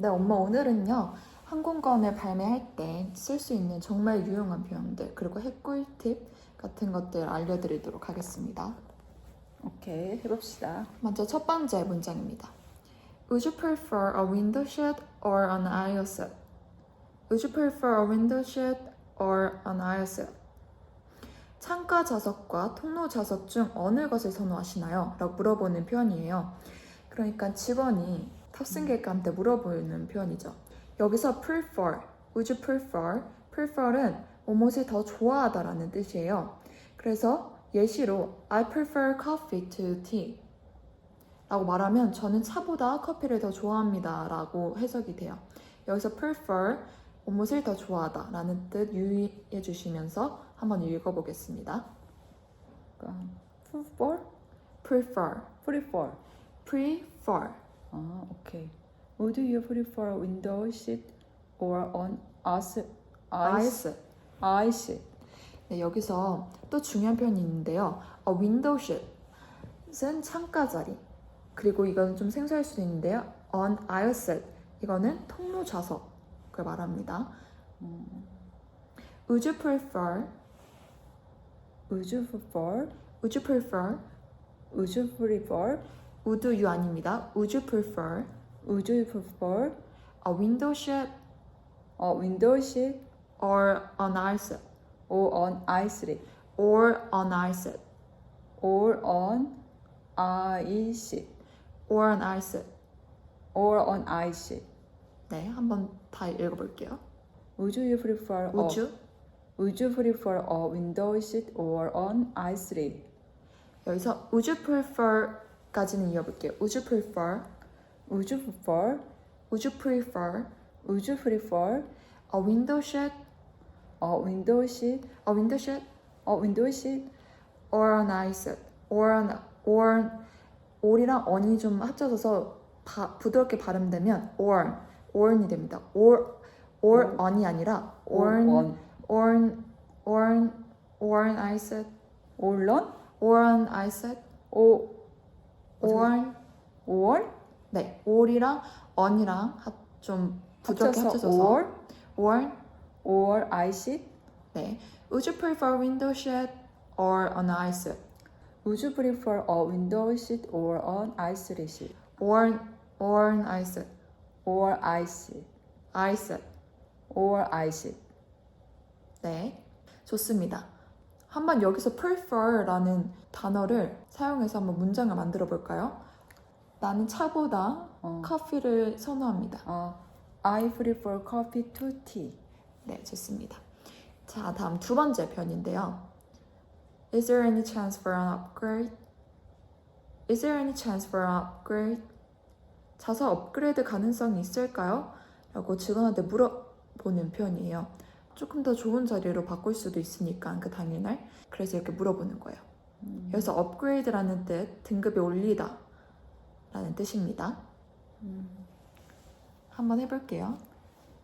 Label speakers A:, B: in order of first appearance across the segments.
A: 네, 엄마 오늘은요. 항공권을 발매할 때 쓸 수 있는 정말 유용한 표현들 그리고 핵꿀팁 같은 것들 알려드리도록 하겠습니다.
B: 오케이 해봅시다.
A: 먼저 첫 번째 문장입니다. Would you prefer a window seat or an aisle seat? Would you prefer a window seat or an aisle seat? 창가 좌석과 통로 좌석 중 어느 것을 선호하시나요? 라고 물어보는 표현이에요. 그러니까 직원이 탑승객한테 물어보는 표현이죠. 여기서 prefer, would you prefer? prefer은 무엇을 더 좋아하다라는 뜻이에요. 그래서 예시로 I prefer coffee to tea 라고 말하면 저는 차보다 커피를 더 좋아합니다 라고 해석이 돼요. 여기서 prefer, 무엇을 더 좋아하다 라는 뜻 유의해 주시면서 한번 읽어보겠습니다.
B: prefer,
A: prefer,
B: prefer.
A: prefer
B: 아 오케이. Would you prefer window seat or on ice ice
A: ice? 네, 여기서 또 중요한 표현이 있는데요. 어, window seat은 창가 자리. 그리고 이건 좀 생소할 수도 있는데요. on aisle seat 이거는 통로 좌석을 말합니다. Would you prefer?
B: Would you prefer?
A: Would you prefer?
B: Would you prefer?
A: Would you 아닙니다. Would you prefer
B: Would you prefer
A: a window seat
B: a window seat
A: or an seat
B: or on ice seat
A: or an aisle seat
B: or on ice seat
A: or an aisle seat?
B: or on ice seat?
A: 네, 한번 다 읽어볼게요.
B: Would you prefer
A: Would
B: a,
A: you?
B: Would you prefer a window seat or on ice seat?
A: 여기서 would you prefer 까지는 이어볼게요. Would you prefer?
B: Would you prefer?
A: Would you prefer?
B: Would you prefer
A: a window shade?
B: A window shade?
A: A window shade?
B: A window shade?
A: Or an eye set? Or an or an, or이랑 on이 좀 합쳐져서 바, 부드럽게 발음되면 orn, orn이 됩니다. or or on이 아니라 orn, orn, orn, orn eye set.
B: orn? Orn
A: eye set. 오
B: 5월 5월
A: 네 5월이랑 언이랑 하- 좀 부드럽게
B: 합쳐서
A: 합쳐져서 5월
B: 5월 5월 아이시
A: 네 Would you prefer window shade or an ice?
B: Would you prefer a window seat or an ice seat?
A: or or an ice
B: Or ice
A: ice
B: or ice
A: 네 좋습니다 한번 여기서 prefer라는 단어를 사용해서 한번 문장을 만들어 볼까요? 나는 차보다
B: 어.
A: 커피를 선호합니다.
B: 어, I prefer coffee to tea.
A: 네, 좋습니다. 자, 다음 두 번째 편인데요. Is there any chance for an upgrade? Is there any chance for an upgrade? 자사 업그레이드 가능성이 있을까요? 라고 직원한테 물어보는 표현이에요. 조금 더 좋은 자리로 바꿀 수도 있으니까 그 당일날 그래서 이렇게 물어보는 거예요. 여기서 업그레이드라는 뜻, 등급이 올리다 라는 뜻입니다. 한번 해볼게요.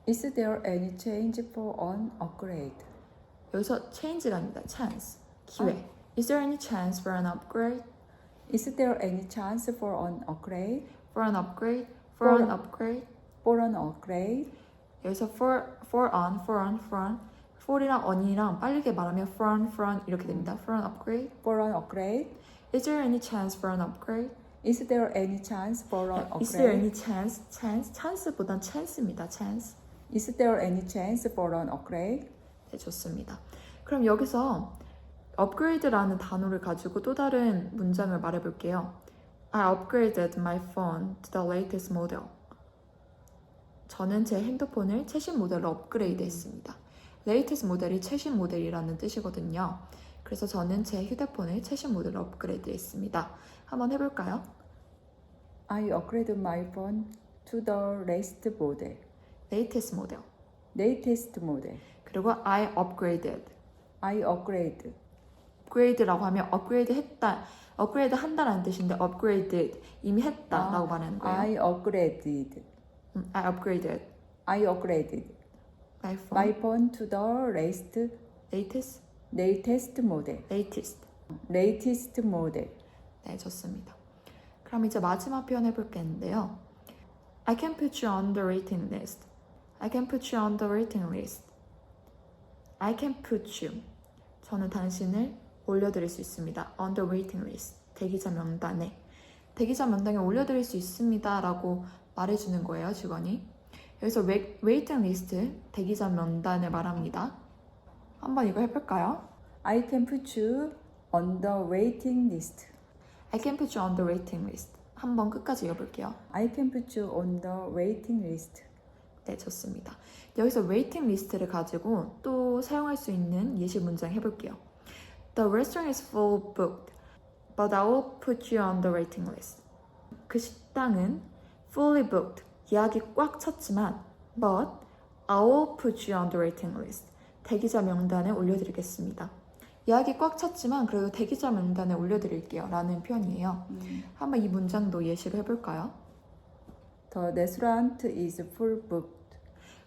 B: Is there any change for an upgrade?
A: 여기서 change가 아닙니다. chance, 기회. Is there any chance for an upgrade?
B: Is there any chance for an upgrade?
A: For an upgrade? For
B: For-
A: an upgrade?
B: For an upgrade?
A: 여기서 for, for on, for on, for on. for이랑 on이랑 빠르게 말하면 for on, for on 이렇게 됩니다. For an upgrade?
B: For an upgrade?
A: Is there any chance for an upgrade?
B: Is there any chance for an
A: Is there
B: upgrade?
A: any chance? chance? chance보단 chance입니다. chance.
B: Is there any chance for an upgrade?
A: 네, 좋습니다. 그럼 여기서 upgrade라는 단어를 가지고 또 다른 문장을 말해 볼게요. I upgraded my phone to the latest model. 저는 제 핸드폰을 최신 모델로 업그레이드 했습니다. latest 모델이 최신 모델이라는 뜻이거든요. 그래서 저는 제 휴대폰을 최신 모델로 업그레이드 했습니다. 한번 해볼까요?
B: I upgraded my phone to the latest model.
A: latest 모델.
B: latest model.
A: 그리고 I upgraded.
B: I upgrade.
A: 업그레이드라고 하면 업그레이드 했다, 업그레이드 한다라는 뜻인데 upgraded 이미 했다라고
B: 아,
A: 말하는 거예요.
B: I upgraded.
A: 음, I upgraded
B: I upgraded
A: my phone.
B: my phone to the latest
A: latest,
B: latest model.
A: latest.
B: latest model.
A: 네, 좋습니다. 그럼 이제 마지막 표현 해볼 게 있는데요. I can put you on the waiting list. I can put you on the waiting list. I can put you. 저는 당신을 올려드릴 수 있습니다. On the waiting list. 대기자 명단에. 대기자 명단에 올려드릴 수 있습니다. 라고 말해주는 거예요, 직원이. 여기서 웨, waiting list, 대기자 명단을 말합니다. 한번 이거 해볼까요?
B: I can put you on the waiting list.
A: I can put you on the waiting list. 한번 끝까지 읽어볼게요.
B: I can put you on the waiting list.
A: 네, 좋습니다. 여기서 waiting list를 가지고 또 사용할 수 있는 예시 문장 해볼게요. The restaurant is full booked, but I will put you on the waiting list. 그 식당은 fully booked, 예약이 꽉 찼지만, but I will put you on the waiting list. 대기자 명단에 올려드리겠습니다. 예약이 꽉 찼지만 그래도 대기자 명단에 올려드릴게요. 라는 표현이에요. 한번 이 문장도 예시를 해볼까요?
B: The restaurant is full booked.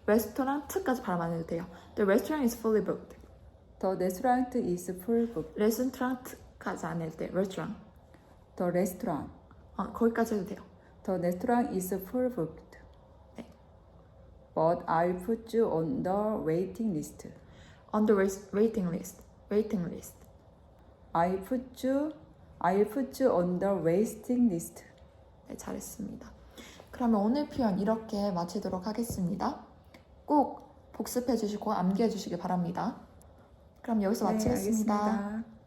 A: 레스토랑트까지 발음 안 해도 돼요. The restaurant is fully booked.
B: The restaurant is full booked.
A: 레스토랑트까지 안 해도 돼요. restaurant.
B: The restaurant.
A: 어, 거기까지 해도 돼요.
B: The restaurant is full booked.
A: 네.
B: But I'll put you on the waiting list.
A: On the wait- waiting list. waiting list.
B: I put you I'll put you on the waiting list.
A: 네, 잘했습니다. 그러면 오늘 표현 이렇게 마치도록 하겠습니다. 꼭 복습해 주시고 암기해 주시기 바랍니다. 그럼 여기서
B: 네,
A: 마치겠습니다.
B: 알겠습니다.